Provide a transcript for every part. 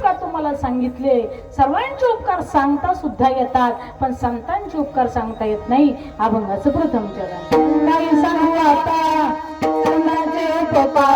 उपकार तुम्हाला सांगितले. सर्वांचे उपकार सांगता सुद्धा येतात पण संतांचे उपकार सांगता येत नाही. अभंगाचं प्रथम चरण काही सांगू आता. उपकार.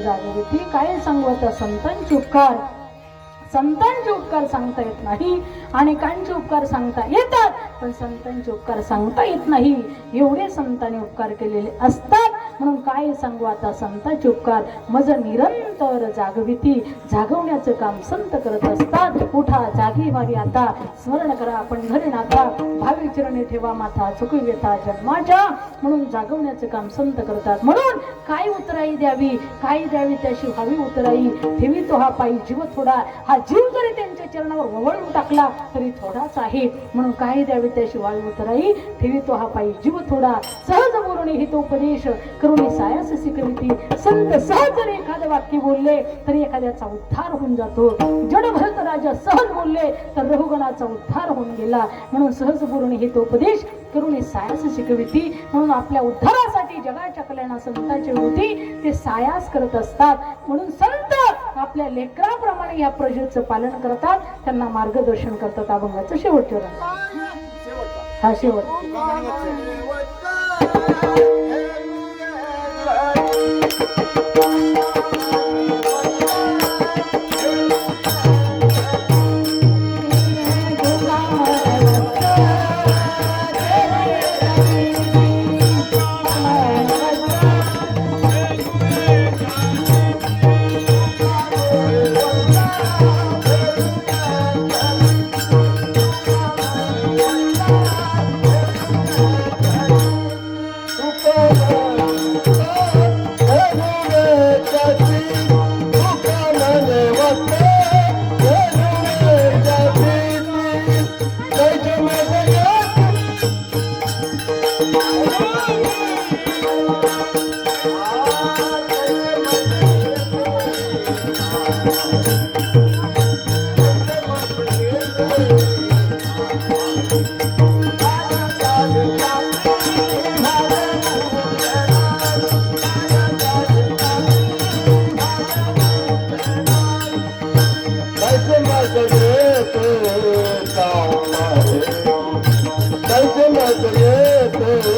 जागृती काय सांगवत संतांची उपकार संतांचे उपकार सांगता येत नाही अनेकांचे उपकार सांगता येतात पण संतांचे उपकार सांगता येत नाही. एवढे संतांनी उपकार केलेले असतात. म्हणून काय सांगू आता संताची उपकार मज निरंतर जागविती. जागवण्याचं काम संत करत असतात. उठा जागी व्हावी आता. स्मरण करा आपण घरी भावी चरणी ठेवा माथा. चुकी व्यथा जन्माच्या. म्हणून जागवण्याचं काम संत करतात. म्हणून काय उतराई द्यावी? काय द्यावी त्याशी व्हावी उतराई? ठेवी तो हा पायी जीव थोडा. हा जीव जरी त्यांच्या चरणावर वळून टाकला तरी थोडाच आहे. म्हणून काय द्यावी त्याशी व्हावी उतराई? ठेवी तो हा पायी जीव थोडा. सहज बोलणे हितोपदेश करुणी सायास शिकविती संत सहज जरी एखादं वाक्य बोलले तरी एखाद्याचा उद्धार होऊन जातो. जडभरत राजा सहज बोलले तर रघुगणाचा उद्धार होऊन गेला. म्हणून सहज बोलणे हितोपदेश करुणी सायास शिकविती म्हणून आपल्या उद्धारासाठी जगाच्या कल्याणा संताची होती ते सायास करत असतात. म्हणून संत आपल्या लेकराप्रमाणे या प्रजेचं पालन करतात. त्यांना मार्गदर्शन करतात. अभंगाचं शेवटचं हा शेवट Bye. 嗯。